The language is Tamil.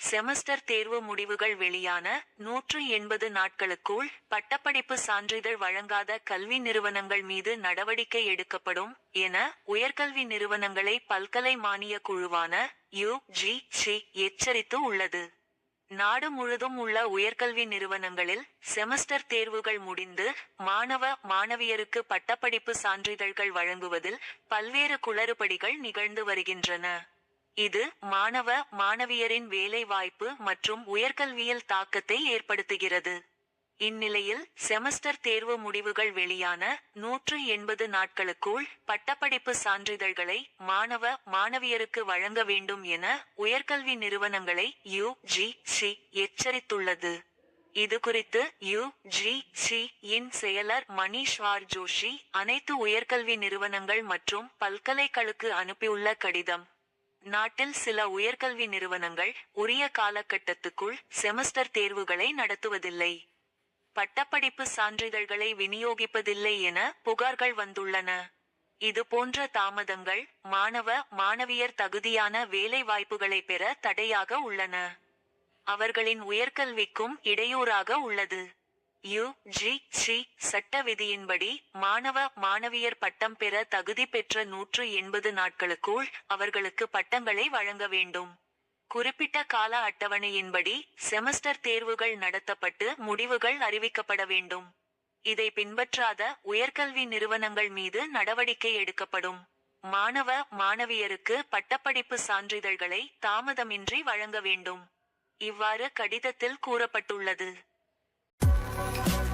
செமஸ்டர் தேர்வு முடிவுகள் வெளியான நூற்று எண்பது நாட்களுக்குள் பட்டப்படிப்பு சான்றிதழ் வழங்காத கல்வி நிறுவனங்கள் மீது நடவடிக்கை எடுக்கப்படும் என உயர்கல்வி நிறுவனங்களை பல்கலை மானிய குழுவான யு ஜி சி எச்சரித்து உள்ளது. நாடு முழுதும் உள்ள உயர்கல்வி நிறுவனங்களில் செமஸ்டர் தேர்வுகள் முடிந்து மாணவ மாணவியருக்கு பட்டப்படிப்பு சான்றிதழ்கள் வழங்குவதில் பல்வேறு குளறுபடிகள் நிகழ்ந்து வருகின்றன. இது மாணவ மாணவியரின் வேலை வாய்ப்பு மற்றும் உயர்கல்வியில் தாக்கத்தை ஏற்படுத்துகிறது. இந்நிலையில் செமஸ்டர் தேர்வு முடிவுகள் வெளியான நூற்று எண்பது நாட்களுக்குள் பட்டப்படிப்பு சான்றிதழ்களை மாணவ மாணவியருக்கு வழங்க வேண்டும் என உயர்கல்வி நிறுவனங்களை யு ஜி சி எச்சரித்துள்ளது. இது குறித்து யு ஜி சி இன் செயலர் மணீஷ் ஆர் ஜோஷி அனைத்து உயர்கல்வி நிறுவனங்கள் மற்றும் பல்கலைக்கழக்கு அனுப்பியுள்ள கடிதம். நாட்டில் சில உயர்கல்வி நிறுவனங்கள் உரிய காலகட்டத்துக்குள் செமஸ்டர் தேர்வுகளை நடத்துவதில்லை. பட்டப்படிப்பு சான்றிதழ்களை விநியோகிப்பதில்லை என புகார்கள் வந்துள்ளன. இதுபோன்ற தாமதங்கள் மாணவ மாணவியர் தகுதியான வேலை வாய்ப்புகளை பெற தடையாக உள்ளன. அவர்களின் உயர்கல்விக்கும் இடையூறாக உள்ளது. யு ஜி சி சட்ட விதியின்படி மாணவ மாணவியர் பட்டம் பெற தகுதி பெற்ற நூற்று எண்பது நாட்களுக்குள் அவர்களுக்கு பட்டங்களை வழங்க வேண்டும். குறிப்பிட்ட கால அட்டவணையின்படி செமஸ்டர் தேர்வுகள் நடத்தப்பட்டு முடிவுகள் அறிவிக்கப்பட வேண்டும். இதை பின்பற்றாத உயர்கல்வி நிறுவனங்கள் மீது நடவடிக்கை எடுக்கப்படும். மாணவ மாணவியருக்கு பட்டப்படிப்பு சான்றிதழ்களை தாமதமின்றி வழங்க வேண்டும். இவ்வாறு கடிதத்தில் கூறப்பட்டுள்ளது. Bye.